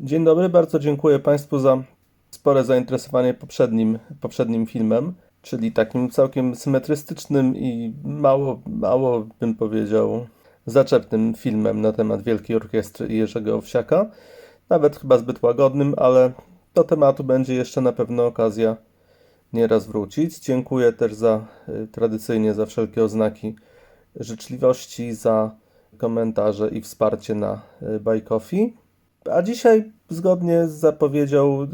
Dzień dobry, bardzo dziękuję Państwu za spore zainteresowanie poprzednim, poprzednim filmem, czyli takim całkiem symetrystycznym i mało, mało bym powiedział zaczepnym filmem na temat Wielkiej Orkiestry Jerzego Owsiaka. Nawet chyba zbyt łagodnym, ale do tematu będzie jeszcze na pewno okazja nieraz wrócić. Dziękuję też za y, tradycyjnie za wszelkie oznaki życzliwości, za komentarze i wsparcie na y, Buy. A dzisiaj, zgodnie z zapowiedzią, y,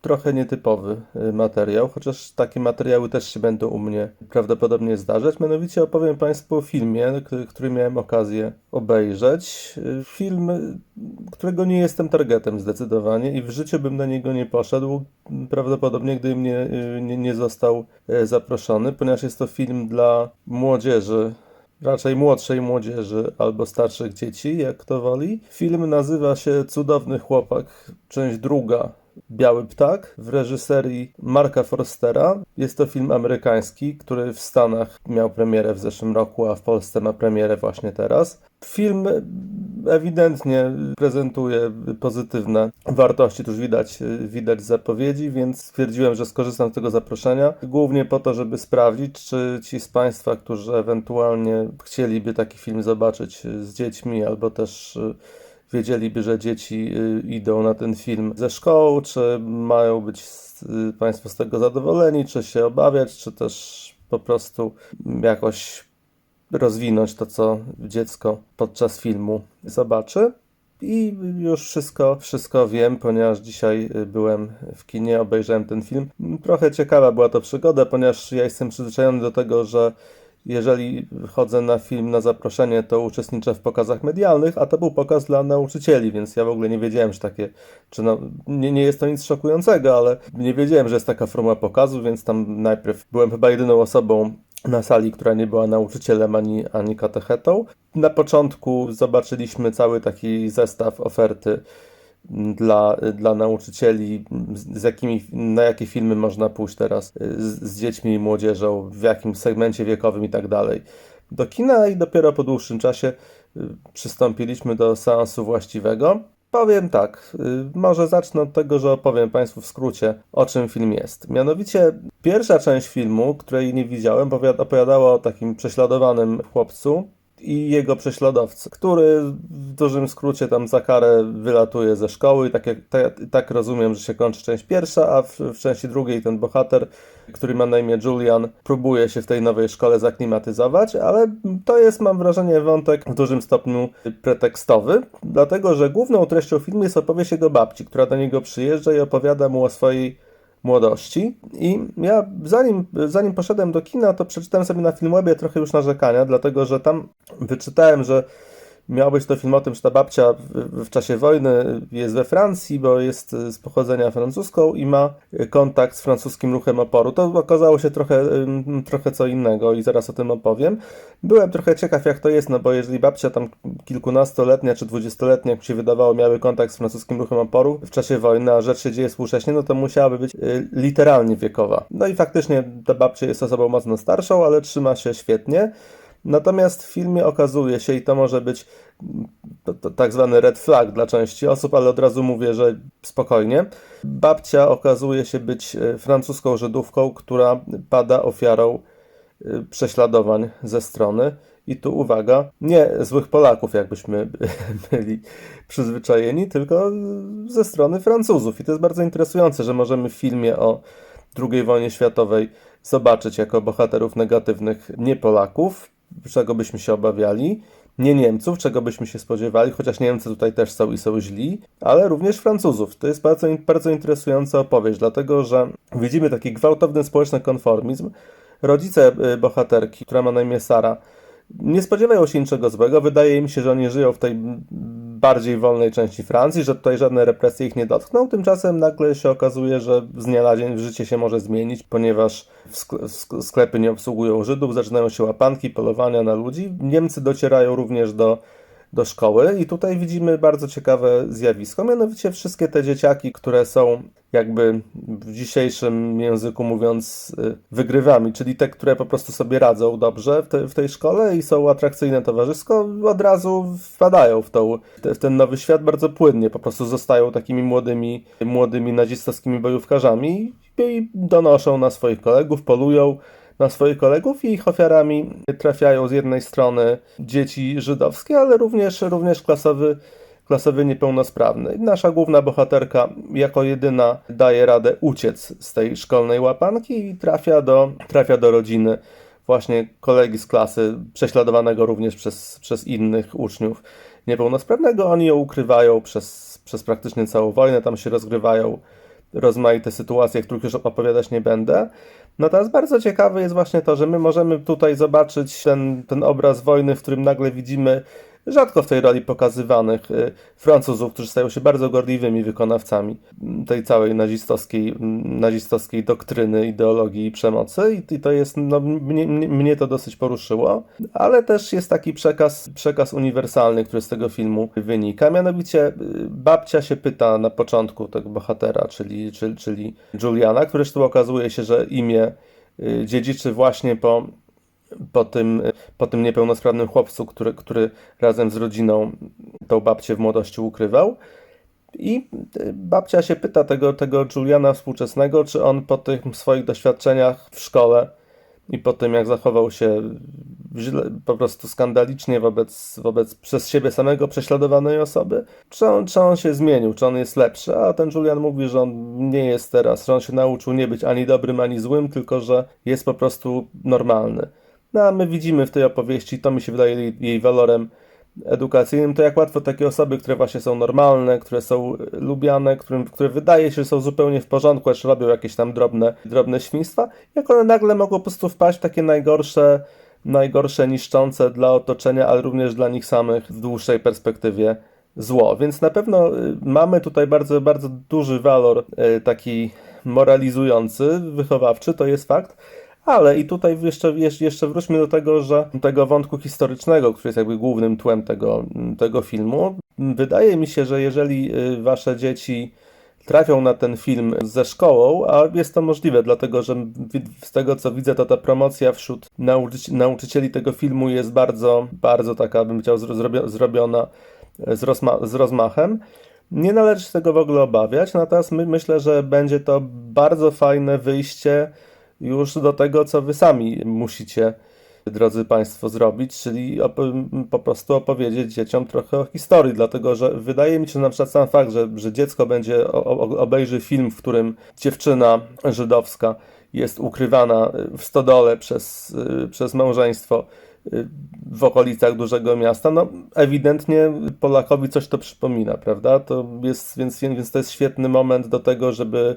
trochę nietypowy y, materiał, chociaż takie materiały też się będą u mnie prawdopodobnie zdarzać. Mianowicie opowiem Państwu o filmie, który miałem okazję obejrzeć. Film, którego nie jestem targetem zdecydowanie i w życiu bym na niego nie poszedł, prawdopodobnie gdybym nie, nie, nie został zaproszony, ponieważ jest to film dla młodzieży raczej młodszej młodzieży albo starszych dzieci, jak kto woli. Film nazywa się Cudowny Chłopak, część druga. Biały Ptak w reżyserii Marka Forstera. Jest to film amerykański, który w Stanach miał premierę w zeszłym roku, a w Polsce ma premierę właśnie teraz. Film ewidentnie prezentuje pozytywne wartości, to już widać, widać zapowiedzi, więc stwierdziłem, że skorzystam z tego zaproszenia, głównie po to, żeby sprawdzić, czy ci z Państwa, którzy ewentualnie chcieliby taki film zobaczyć z dziećmi, albo też y, wiedzieliby, że dzieci y, idą na ten film ze szkoły, czy mają być y, Państwo z tego zadowoleni, czy się obawiać, czy też po prostu jakoś rozwinąć to, co dziecko podczas filmu zobaczy. I już wszystko, wszystko wiem, ponieważ dzisiaj byłem w kinie, obejrzałem ten film. Trochę ciekawa była to przygoda, ponieważ ja jestem przyzwyczajony do tego, że jeżeli chodzę na film na zaproszenie, to uczestniczę w pokazach medialnych, a to był pokaz dla nauczycieli, więc ja w ogóle nie wiedziałem, że takie, czy no, nie, nie jest to nic szokującego, ale nie wiedziałem, że jest taka forma pokazu, więc tam najpierw byłem chyba jedyną osobą na sali, która nie była nauczycielem ani, ani katechetą. Na początku zobaczyliśmy cały taki zestaw oferty dla, dla nauczycieli, z jakimi, na jakie filmy można pójść teraz z, z dziećmi i młodzieżą, w jakim segmencie wiekowym i tak dalej. Do kina i dopiero po dłuższym czasie y, przystąpiliśmy do seansu właściwego. Powiem tak, y, może zacznę od tego, że opowiem Państwu w skrócie, o czym film jest. Mianowicie, pierwsza część filmu, której nie widziałem, powiada- opowiadała o takim prześladowanym chłopcu, i jego prześladowcy, który w dużym skrócie tam za karę wylatuje ze szkoły tak, jak, tak, tak rozumiem, że się kończy część pierwsza, a w, w części drugiej ten bohater, który ma na imię Julian, próbuje się w tej nowej szkole zaklimatyzować, ale to jest, mam wrażenie, wątek w dużym stopniu pretekstowy, dlatego że główną treścią filmu jest opowieść jego babci, która do niego przyjeżdża i opowiada mu o swojej młodości. I ja zanim, zanim poszedłem do kina, to przeczytałem sobie na Filmwebie trochę już narzekania, dlatego że tam wyczytałem, że miał być to film o tym, że ta babcia w, w czasie wojny jest we Francji, bo jest z pochodzenia francuską i ma kontakt z francuskim ruchem oporu. To okazało się trochę, trochę co innego i zaraz o tym opowiem. Byłem trochę ciekaw, jak to jest, no bo jeżeli babcia tam kilkunastoletnia czy dwudziestoletnia, jak się wydawało, miały kontakt z francuskim ruchem oporu w czasie wojny, a rzecz się dzieje współcześnie, no to musiałaby być y, literalnie wiekowa. No i faktycznie ta babcia jest osobą mocno starszą, ale trzyma się świetnie. Natomiast w filmie okazuje się, i to może być mm, tak zwany red flag dla części osób, ale od razu mówię, że spokojnie. Babcia okazuje się być e, francuską Żydówką, która pada ofiarą e, prześladowań ze strony. I tu uwaga, nie złych Polaków, jakbyśmy byli przyzwyczajeni, tylko ze strony Francuzów. I to jest bardzo interesujące, że możemy w filmie o II wojnie światowej zobaczyć jako bohaterów negatywnych nie Polaków, czego byśmy się obawiali, nie Niemców, czego byśmy się spodziewali, chociaż Niemcy tutaj też są i są źli, ale również Francuzów. To jest bardzo, bardzo interesująca opowieść, dlatego że widzimy taki gwałtowny społeczny konformizm. Rodzice y, bohaterki, która ma na imię Sara, nie spodziewają się niczego złego. Wydaje im się, że oni żyją w tej bardziej wolnej części Francji, że tutaj żadne represje ich nie dotkną. Tymczasem nagle się okazuje, że z dnia na dzień życie się może zmienić, ponieważ sklepy nie obsługują Żydów, zaczynają się łapanki, polowania na ludzi. Niemcy docierają również do do szkoły i tutaj widzimy bardzo ciekawe zjawisko, mianowicie wszystkie te dzieciaki, które są jakby w dzisiejszym języku mówiąc y, wygrywami, czyli te, które po prostu sobie radzą dobrze w, te, w tej szkole i są atrakcyjne towarzysko, od razu wpadają w, tą, w ten nowy świat bardzo płynnie, po prostu zostają takimi młodymi, młodymi nazistowskimi bojówkarzami i donoszą na swoich kolegów, polują na swoich kolegów i ich ofiarami trafiają z jednej strony dzieci żydowskie, ale również, również klasowy, klasowy niepełnosprawny. Nasza główna bohaterka jako jedyna daje radę uciec z tej szkolnej łapanki i trafia do, trafia do rodziny właśnie kolegi z klasy, prześladowanego również przez, przez innych uczniów niepełnosprawnego. Oni ją ukrywają przez, przez praktycznie całą wojnę, tam się rozgrywają rozmaite sytuacje, których już opowiadać nie będę. Natomiast bardzo ciekawe jest właśnie to, że my możemy tutaj zobaczyć ten, ten obraz wojny, w którym nagle widzimy rzadko w tej roli pokazywanych y, Francuzów, którzy stają się bardzo gorliwymi wykonawcami tej całej nazistowskiej, nazistowskiej doktryny, ideologii i przemocy. I to jest, no, mnie, mnie to dosyć poruszyło, ale też jest taki przekaz, przekaz uniwersalny, który z tego filmu wynika, mianowicie y, babcia się pyta na początku tego bohatera, czyli, czyli, czyli Juliana, który zresztą okazuje się, że imię y, dziedziczy właśnie po po tym, po tym niepełnosprawnym chłopcu, który, który razem z rodziną tą babcię w młodości ukrywał. I babcia się pyta tego, tego Juliana współczesnego, czy on po tych swoich doświadczeniach w szkole i po tym, jak zachował się źle, po prostu skandalicznie wobec, wobec przez siebie samego prześladowanej osoby, czy on, czy on się zmienił, czy on jest lepszy, a ten Julian mówi, że on nie jest teraz, że on się nauczył nie być ani dobrym, ani złym, tylko że jest po prostu normalny. No a my widzimy w tej opowieści, to mi się wydaje jej walorem edukacyjnym, to jak łatwo takie osoby, które właśnie są normalne, które są lubiane, którym, które wydaje się, że są zupełnie w porządku, aż robią jakieś tam drobne, drobne świństwa, jak one nagle mogą po prostu wpaść w takie najgorsze, najgorsze, niszczące dla otoczenia, ale również dla nich samych w dłuższej perspektywie zło. Więc na pewno y, mamy tutaj bardzo, bardzo duży walor y, taki moralizujący, wychowawczy, to jest fakt. Ale i tutaj jeszcze, jeszcze wróćmy do tego, że tego wątku historycznego, który jest jakby głównym tłem tego, tego filmu. Wydaje mi się, że jeżeli y, wasze dzieci trafią na ten film ze szkołą, a jest to możliwe, dlatego że z tego co widzę, to ta promocja wśród nauczyci nauczycieli tego filmu jest bardzo, bardzo taka, bym chciał, zrobiona z, rozma z rozmachem. Nie należy się tego w ogóle obawiać, natomiast my, myślę, że będzie to bardzo fajne wyjście już do tego, co wy sami musicie, drodzy Państwo, zrobić, czyli po prostu opowiedzieć dzieciom trochę o historii, dlatego że wydaje mi się, że na przykład sam fakt, że, że dziecko będzie obejrzy film, w którym dziewczyna żydowska jest ukrywana w stodole przez, przez małżeństwo w okolicach dużego miasta, no ewidentnie Polakowi coś to przypomina, prawda? To jest, więc, więc to jest świetny moment do tego, żeby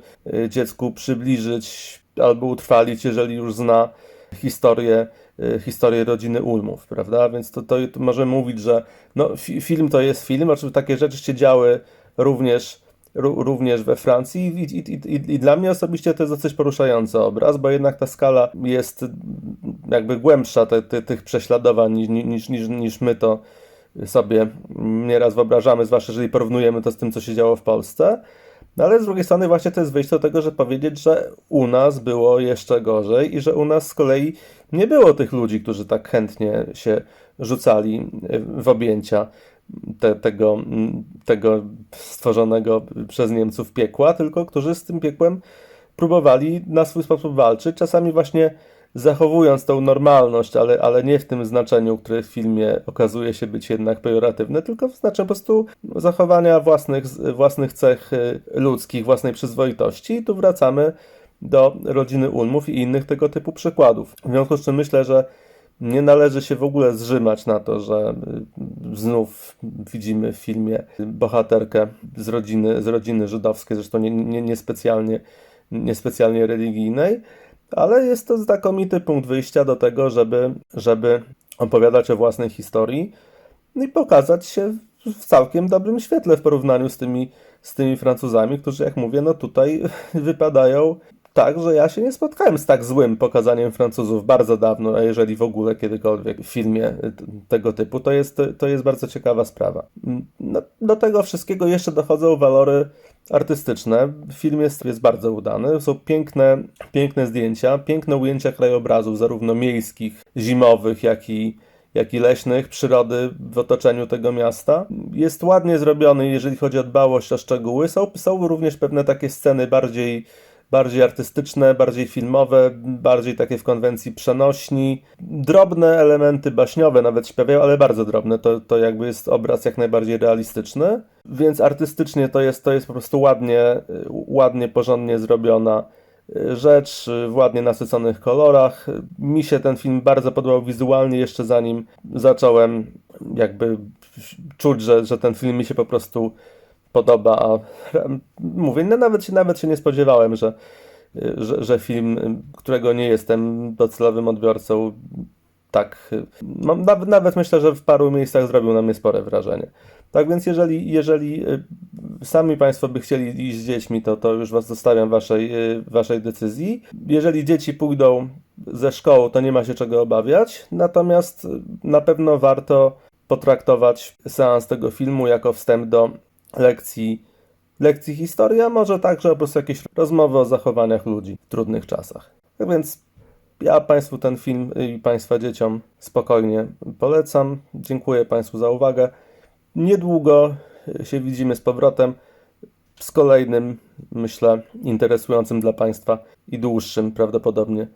dziecku przybliżyć albo utrwalić, jeżeli już zna historię, y, historię rodziny Ulmów, prawda? Więc to, to, możemy mówić, że no, fi, film to jest film, oczywiście takie rzeczy się działy również, również we Francji I, i, i, i, dla mnie osobiście to jest dosyć poruszający obraz, bo jednak ta skala jest jakby głębsza te, te, tych prześladowań niż, niż, niż, niż my to sobie nieraz wyobrażamy, zwłaszcza jeżeli porównujemy to z tym, co się działo w Polsce. No ale z drugiej strony właśnie to jest wyjście do tego, że powiedzieć, że u nas było jeszcze gorzej i że u nas z kolei nie było tych ludzi, którzy tak chętnie się rzucali w objęcia te, tego, tego stworzonego przez Niemców piekła, tylko którzy z tym piekłem próbowali na swój sposób walczyć, czasami właśnie zachowując tą normalność, ale, ale nie w tym znaczeniu, które w filmie okazuje się być jednak pejoratywne, tylko w znaczeniu po prostu zachowania własnych, własnych cech y, ludzkich, własnej przyzwoitości. I tu wracamy do rodziny Ulmów i innych tego typu przykładów. W związku z czym myślę, że nie należy się w ogóle zrzymać na to, że y, znów widzimy w filmie bohaterkę z rodziny, z rodziny żydowskiej, zresztą nie, nie niespecjalnie, niespecjalnie religijnej, ale jest to znakomity punkt wyjścia do tego, żeby, żeby opowiadać o własnej historii i pokazać się w całkiem dobrym świetle w porównaniu z tymi, z tymi Francuzami, którzy, jak mówię, no tutaj wypadają tak, że ja się nie spotkałem z tak złym pokazaniem Francuzów bardzo dawno, a jeżeli w ogóle kiedykolwiek w filmie y, tego typu, to jest, to jest bardzo ciekawa sprawa. Mm, No, do tego wszystkiego jeszcze dochodzą walory artystyczne. Film jest, jest bardzo udany. Są piękne, piękne zdjęcia, piękne ujęcia krajobrazów, zarówno miejskich, zimowych, jak i, jak i leśnych, przyrody w otoczeniu tego miasta. Jest ładnie zrobiony, jeżeli chodzi o dbałość o szczegóły. Są, są również pewne takie sceny bardziej, bardziej artystyczne, bardziej filmowe, bardziej takie w konwencji przenośni. Drobne elementy baśniowe nawet śpiewają, ale bardzo drobne. To, to jakby jest obraz jak najbardziej realistyczny. Więc artystycznie to jest, to jest po prostu ładnie, ładnie, porządnie zrobiona rzecz w ładnie nasyconych kolorach. Mi się ten film bardzo podobał wizualnie, jeszcze zanim zacząłem jakby czuć, że, że ten film mi się po prostu podoba, a mówię, no nawet, się, nawet się nie spodziewałem, że, że, że film, którego nie jestem docelowym odbiorcą, tak, mam, nawet, nawet myślę, że w paru miejscach zrobił na mnie spore wrażenie. Tak więc jeżeli, jeżeli y, sami Państwo by chcieli iść z dziećmi, to, to już Was zostawiam waszej, y, waszej decyzji. Jeżeli dzieci pójdą ze szkoły, to nie ma się czego obawiać, natomiast y, na pewno warto potraktować seans tego filmu jako wstęp do lekcji, lekcji historii, a może także po prostu jakieś rozmowy o zachowaniach ludzi w trudnych czasach. Tak więc ja Państwu ten film i Państwa dzieciom spokojnie polecam. Dziękuję Państwu za uwagę. Niedługo się widzimy z powrotem z kolejnym, myślę, interesującym dla Państwa i dłuższym prawdopodobnie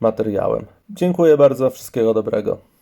materiałem. Dziękuję bardzo, wszystkiego dobrego.